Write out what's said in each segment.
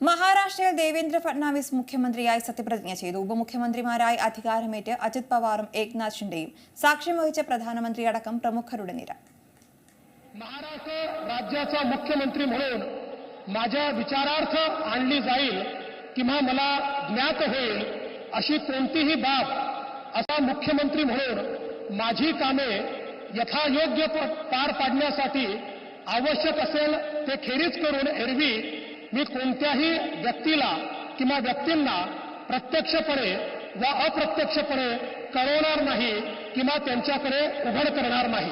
മഹാരാഷ്ട്രയിൽ ദേവേന്ദ്ര ഫട്നാവിസ് മുഖ്യമന്ത്രിയായി സത്യപ്രതിജ്ഞ ചെയ്തു ഉപമുഖ്യമന്ത്രിമാരായി അധികാരമേറ്റ് അജിത് പവാറും ഏക്നാഥ് ഷിൻഡെയും സാക്ഷ്യം വഹിച്ച പ്രധാനമന്ത്രി അടക്കം പ്രമുഖരുടെ നിര महाराष्ट्र राज्याचा मुख्यमंत्री म्हणून माझ्या विचारार्थ आणली जाईल किंवा मला ज्ञात होईल अशी कोणतीही बाब असा मुख्यमंत्री म्हणून माझी कामे यथायोग्य प- पार पाडण्यासाठी आवश्यक असेल ते खेरीज करून एरवी मी कोणत्याही व्यक्तीला किंवा व्यक्तींना प्रत्यक्षपणे व अप्रत्यक्षपणे कळवणार नाही किंवा त्यांच्याकडे उघड करणार नाही.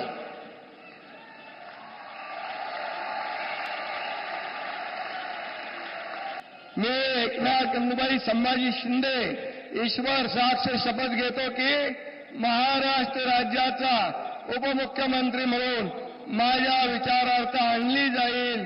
मी एकनाथ गंगूबाई संभाजी शिंदे ईश्वर साक्ष शपथ घेतो की महाराष्ट्र राज्याचा उपमुख्यमंत्री म्हणून माझ्या विचारार्थ जाईल.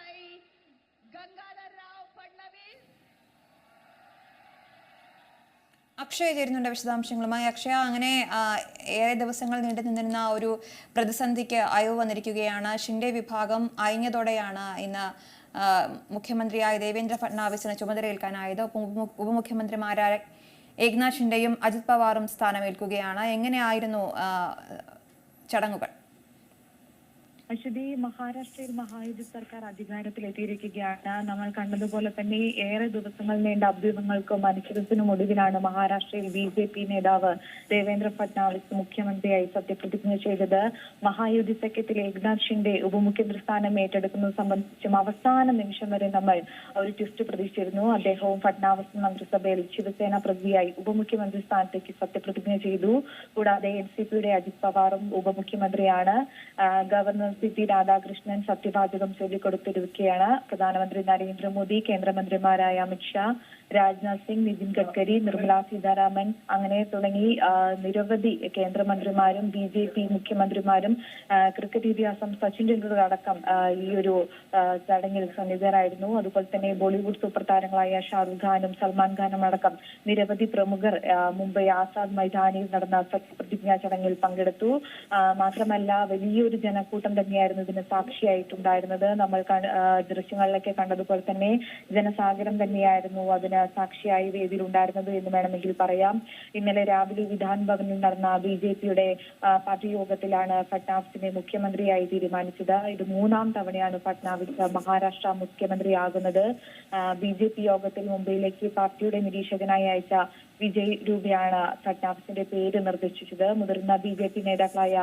അക്ഷയ ചേരുന്നുണ്ട് വിശദാംശങ്ങളുമായി. അക്ഷയ അങ്ങനെ ഏറെ ദിവസങ്ങൾ നീണ്ടു നിന്നിരുന്ന ഒരു പ്രതിസന്ധിക്ക് അയവ് വന്നിരിക്കുകയാണ്. ഷിൻഡെ വിഭാഗം അയഞ്ഞതോടെയാണ് ഇന്ന് മുഖ്യമന്ത്രിയായ ദേവേന്ദ്ര ഫട്നാവിസിന് ചുമതലയേൽക്കാനായത്. ഉപമുഖ്യമന്ത്രിമാരായ ഏക്നാഥ് ഷിൻഡെയും അജിത് പവാറും സ്ഥാനമേൽക്കുകയാണ്. എങ്ങനെയായിരുന്നു ചടങ്ങുകൾ? അശ്വതി മഹാരാഷ്ട്രയിൽ മഹായുതി സർക്കാർ അധികാരത്തിലെത്തിയിരിക്കുകയാണ്. നമ്മൾ കണ്ടതുപോലെ തന്നെ ഏറെ ദിവസങ്ങൾ നീണ്ട അഭ്യൂഹങ്ങൾക്കും അനിശ്ചിതത്തിനും ഒടുവിലാണ് മഹാരാഷ്ട്രയിൽ ബി ജെ പി നേതാവ് ദേവേന്ദ്ര ഫട്നാവിസ് മുഖ്യമന്ത്രിയായി സത്യപ്രതിജ്ഞ ചെയ്തത്. മഹായുതി സഖ്യത്തിൽ ഏക്നാഥ് ഷിൻഡെ ഉപമുഖ്യമന്ത്രി സ്ഥാനം ഏറ്റെടുക്കുന്നത് സംബന്ധിച്ചും അവസാന നിമിഷം വരെ നമ്മൾ ഒരു ട്വിസ്റ്റ് പ്രതീക്ഷിച്ചിരുന്നു. അദ്ദേഹവും ഫട്നാവിസ് മന്ത്രിസഭയിൽ ശിവസേന പ്രതിയായി ഉപമുഖ്യമന്ത്രി സ്ഥാനത്തേക്ക് സത്യപ്രതിജ്ഞ ചെയ്തു. കൂടാതെ എൻ സി പിയുടെ അജിത് പവാറും ഉപമുഖ്യമന്ത്രിയാണ്. ഗവർണർ സി പി രാധാകൃഷ്ണൻ സത്യവാചകം ചൊല്ലിക്കൊടുത്തിരിക്കുകയാണ്. പ്രധാനമന്ത്രി നരേന്ദ്രമോദി കേന്ദ്രമന്ത്രിമാരായ അമിത്ഷാ രാജ്നാഥ് സിംഗ് നിതിൻ ഗഡ്കരി നിർമ്മല സീതാരാമൻ അങ്ങനെ തുടങ്ങി നിരവധി കേന്ദ്രമന്ത്രിമാരും ബി ജെ പി മുഖ്യമന്ത്രിമാരും ക്രിക്കറ്റ് ഇതിഹാസം സച്ചിൻ ടെണ്ടുൽക്കർ അടക്കം ഈ ഒരു ചടങ്ങിൽ സന്നിധരായിരുന്നു അതുപോലെ തന്നെ ബോളിവുഡ് സൂപ്പർ താരങ്ങളായ ഷാറുഖ് ഖാനും സൽമാൻ ഖാനും അടക്കം നിരവധി പ്രമുഖർ മുംബൈ ആസാദ് മൈതാനിയിൽ നടന്ന സത്യപ്രതിജ്ഞാ ചടങ്ങിൽ പങ്കെടുത്തു. മാത്രമല്ല വലിയൊരു ജനക്കൂട്ടം തന്നെയായിരുന്നു ഇതിന് സാക്ഷിയായിട്ടുണ്ടായിരുന്നത്. നമ്മൾ ദൃശ്യങ്ങളിലൊക്കെ കണ്ടതുപോലെ തന്നെ ജനസാഗരം തന്നെയായിരുന്നു അതിന് സാക്ഷിയായി വേദിയിൽ ഉണ്ടായിരുന്നത് എന്ന് വേണമെങ്കിൽ പറയാം. ഇന്നലെ രാവിലെ വിധാൻ ഭവനിൽ നടന്ന ബി ജെ പിയുടെ പാർട്ടി യോഗത്തിലാണ് ഫട്നാവിസിനെ മുഖ്യമന്ത്രിയായി തീരുമാനിച്ചത്. ഇത് മൂന്നാം തവണയാണ് ഫട്നാവിസ് മഹാരാഷ്ട്ര മുഖ്യമന്ത്രിയാകുന്നത്. ബി ജെ പി യോഗത്തിൽ മുംബൈയിലേക്ക് പാർട്ടിയുടെ നിരീക്ഷകനായി അയച്ച വിജയ് രൂപയാണ് ഫട്നാവിസിന്റെ പേര് നിർദ്ദേശിച്ചത്. മുതിർന്ന ബി ജെ പി നേതാക്കളായ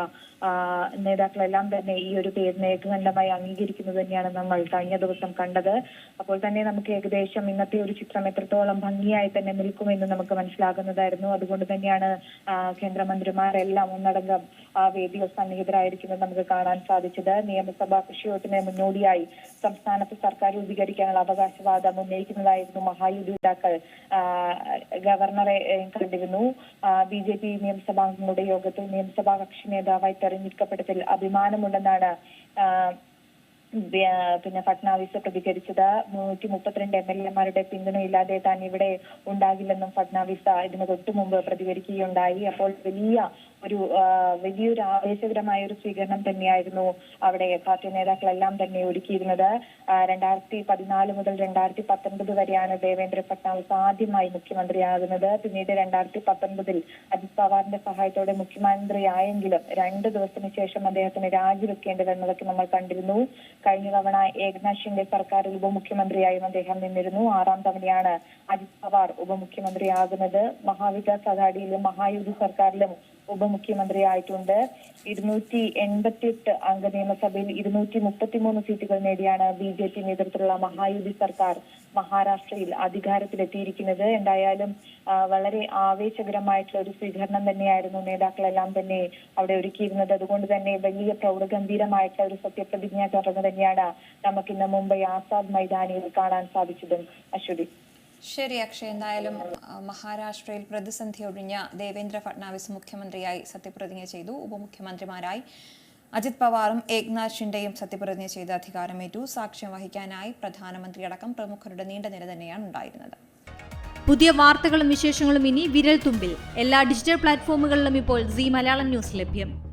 നേതാക്കളെല്ലാം തന്നെ ഈ ഒരു പേരിനെ ഏകകണ്ഠമായി അംഗീകരിക്കുന്നത് തന്നെയാണ് നമ്മൾ കഴിഞ്ഞ ദിവസം കണ്ടത്. അപ്പോൾ തന്നെ നമുക്ക് ഏകദേശം ഇന്നത്തെ ഒരു ചിത്രം എത്രത്തോളം ഭംഗിയായി തന്നെ നിൽക്കുമെന്ന് നമുക്ക് മനസ്സിലാകുന്നതായിരുന്നു. അതുകൊണ്ട് തന്നെയാണ് കേന്ദ്രമന്ത്രിമാരെല്ലാം ഒന്നടങ്കം ആ വേദിയിൽ സന്നിഹിതരായിരിക്കുന്നത് നമുക്ക് കാണാൻ സാധിച്ചത്. നിയമസഭാ കൃഷിയോട്ടിന് മുന്നോടിയായി സംസ്ഥാനത്ത് സർക്കാർ രൂപീകരിക്കാനുള്ള അവകാശവാദം ഉന്നയിക്കുന്നതായിരുന്നു മഹായുതി നേതാക്കൾ ആ, ഏ, കണ്ടിരുന്നു. ബി ജെ പി നിയമസഭാംഗങ്ങളുടെ യോഗത്തിൽ നിയമസഭാ കക്ഷി നേതാവായി തെരഞ്ഞെടുക്കപ്പെട്ടതിൽ അഭിമാനമുണ്ടെന്നാണ് പിന്നെ ഫട്നാവിസ് പ്രതികരിച്ചത്. നൂറ്റി മുപ്പത്തിരണ്ട് എം എൽ എമാരുടെ പിന്തുണയില്ലാതെ താൻ ഇവിടെ ഉണ്ടാകില്ലെന്നും ഫട്നാവിസ് ഇതിന് തൊട്ടു മുമ്പ് പ്രതികരിക്കുകയുണ്ടായി. അപ്പോൾ വലിയ ഒരു വലിയൊരു ആവേശകരമായ ഒരു സ്വീകരണം തന്നെയായിരുന്നു അവിടെ പാർട്ടി നേതാക്കളെല്ലാം തന്നെ ഒരുക്കിയിരുന്നത്. രണ്ടായിരത്തി പതിനാല് മുതൽ രണ്ടായിരത്തി പത്തൊൻപത് വരെയാണ് ദേവേന്ദ്ര ഫട്നാവിസ് ആദ്യമായി മുഖ്യമന്ത്രിയാകുന്നത്. പിന്നീട് രണ്ടായിരത്തി പത്തൊൻപതിൽ അജിത് പവാറിന്റെ സഹായത്തോടെ മുഖ്യമന്ത്രിയായെങ്കിലും രണ്ട് ദിവസത്തിന് ശേഷം അദ്ദേഹത്തിന് രാജിവെക്കേണ്ടി വന്നതൊക്കെ നമ്മൾ കണ്ടിരുന്നു. കഴിഞ്ഞ തവണ ഏകനാഥ് ഷിൻഡെ സർക്കാരിൽ ഉപമുഖ്യമന്ത്രിയായും അദ്ദേഹം നിന്നിരുന്നു. ആറാം തവണയാണ് അജിത് പവാർ ഉപമുഖ്യമന്ത്രിയാകുന്നത്. മഹാവികാസ് അഘാഡിയിലും മഹായുതി സർക്കാരിലും ഉപമുഖ്യമന്ത്രിയായിട്ടുണ്ട്. ഇരുന്നൂറ്റി എൺപത്തിയെട്ട് അംഗ നിയമസഭയിൽ ഇരുന്നൂറ്റി മുപ്പത്തിമൂന്ന് സീറ്റുകൾ നേടിയാണ് ബി ജെ പി നേതൃത്വത്തിലുള്ള മഹായുതി സർക്കാർ മഹാരാഷ്ട്രയിൽ അധികാരത്തിലെത്തിയിരിക്കുന്നത്. എന്തായാലും വളരെ ആവേശകരമായിട്ടുള്ള ഒരു സ്വീകരണം തന്നെയായിരുന്നു നേതാക്കളെല്ലാം തന്നെ അവിടെ ഒരുക്കിയിരുന്നത്. അതുകൊണ്ട് തന്നെ വലിയ പ്രൗഢഗംഭീരമായിട്ടുള്ള ഒരു സത്യപ്രതിജ്ഞ ചടങ്ങ് തന്നെയാണ് നമുക്കിന്ന് മുംബൈ ആസാദ് മൈതാനിയിൽ കാണാൻ സാധിച്ചതും. അശ്വതി. ശരി അക്ഷയ്. എന്തായാലും മഹാരാഷ്ട്രയിൽ പ്രതിസന്ധി ഒഴിഞ്ഞ ദേവേന്ദ്ര ഫട്നാവിസ് മുഖ്യമന്ത്രിയായി സത്യപ്രതിജ്ഞ ചെയ്തു. ഉപമുഖ്യമന്ത്രിമാരായി അജിത് പവാറും ഏക്നാഥ് ഷിൻഡെയും സത്യപ്രതിജ്ഞ ചെയ്ത് അധികാരമേറ്റു. സാക്ഷ്യം വഹിക്കാനായി പ്രധാനമന്ത്രി അടക്കം പ്രമുഖരുടെ നീണ്ട നിര തന്നെയാണ് ഉണ്ടായിരുന്നത്. പുതിയ വാർത്തകളും വിശേഷങ്ങളും ഇനി വിരൽ തുമ്പിൽ. എല്ലാ ഡിജിറ്റൽ പ്ലാറ്റ്ഫോമുകളിലും ഇപ്പോൾ സി മലയാളം ന്യൂസ് ലഭ്യം.